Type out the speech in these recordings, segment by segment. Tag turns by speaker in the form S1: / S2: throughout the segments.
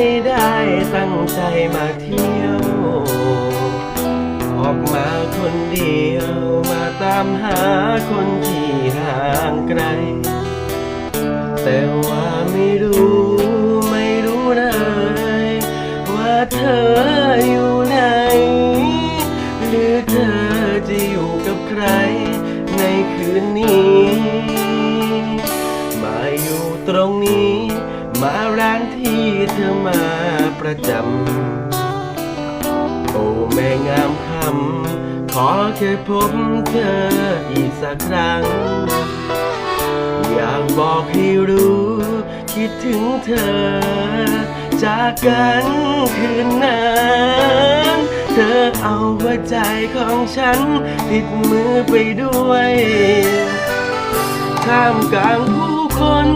S1: ไม่ได้ตั้งใจมาเที่ยว ออกมาคนเดียวมาตามหาคนที่ห่างไกล แต่ว่าไม่รู้ไม่รู้เลย ว่าเธออยู่ไหน หรือเธอจะอยู่กับใครในคืนนี้ มาอยู่ตรงนี้มาร้าน ที่เธอมาประจำ โอ้แม่งามคำ ขอแค่พบเธออีกสักครั้ง อยากบอกให้รู้ คิดถึงเธอ จากกันคืนนั้นเธอเอาหัวใจของฉัน ติดมือไปด้วยท่ามกลางผู้คน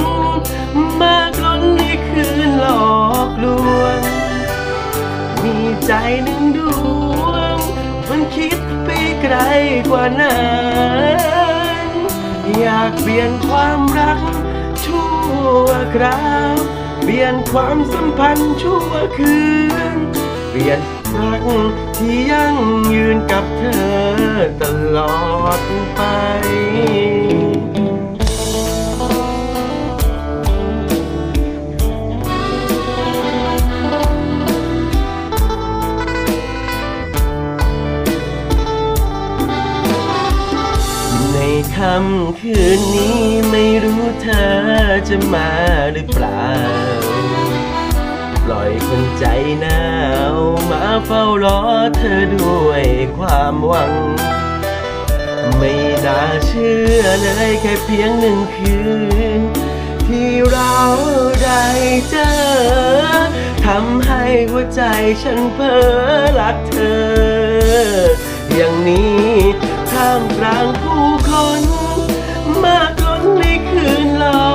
S1: มากล้ ในคืนหลอกลวง มีใจหนึ่งดวง มันคิดไปไกลกว่านั้น อยากเปลี่ยนความรักชั่วคราวเปลี่ยนความสัมพันธ์ชั่วคืน เปลี่ยนรักที่ยั่งยืนกับเธอตลอดไป ค่ำคืนนี้ไม่รู้เธอจะมาหรือเปล่า ปล่อยคนใจหนาวมาเฝ้ารอเธอด้วยความหวัง ไม่น่าเชื่อเลยแค่เพียงหนึ่งคืน ที่เราได้เจอทำให้หัวใจฉันเพ้อรักเธอ อย่างนี้ท่ามกลางผู้คนมากล้นในคืนหลอ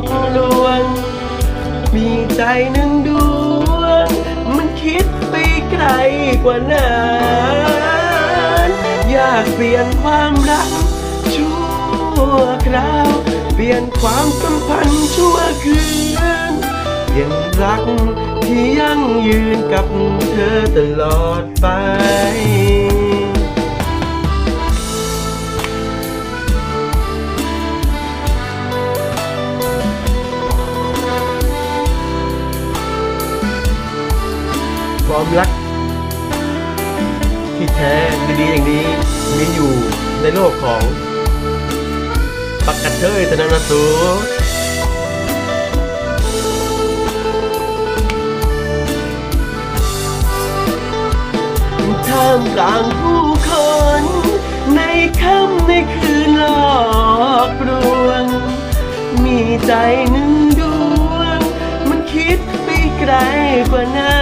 S1: กลวง มีใจหนึ่งดวง มันคิดไปไกลกว่านั้นอยากเปลี่ยนความรักชั่วคราว เปลี่ยนความสัมพันธ์ชั่วคืนเปลี่ยนรักที่ยั่งยืนกับเธอตลอดไป ความรัก ที่แท้ดีๆอย่างนี้มีอยู่ในโลกของปักกัดเทยธนานาสูท่ามกลางผู้คน ในค่ำในคืนหลอกลวง มีใจหนึ่งดวง มันคิดไปไกลกว่านั้น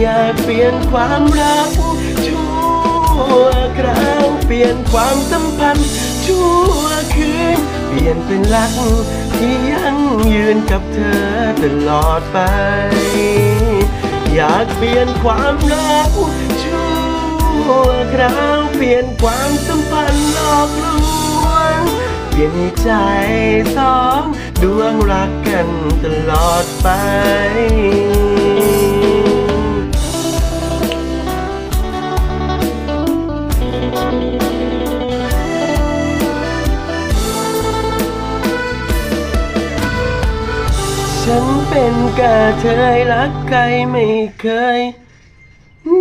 S1: อยากเปลี่ยนความรักชั่วคราวเปลี่ยนความสัมพันธ์ชั่วคืน เปลี่ยนเป็นรักที่ยั่งยืนกับเธอตลอดไป อยากเปลี่ยนความรักชั่วคราวเปลี่ยนความสัมพันธ์หลอกลวงเปลี่ยนให้ใจสองดวงรักกันตลอดไป ฉันเป็นกระเทยรักใครไม่เคย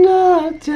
S1: นอกใจ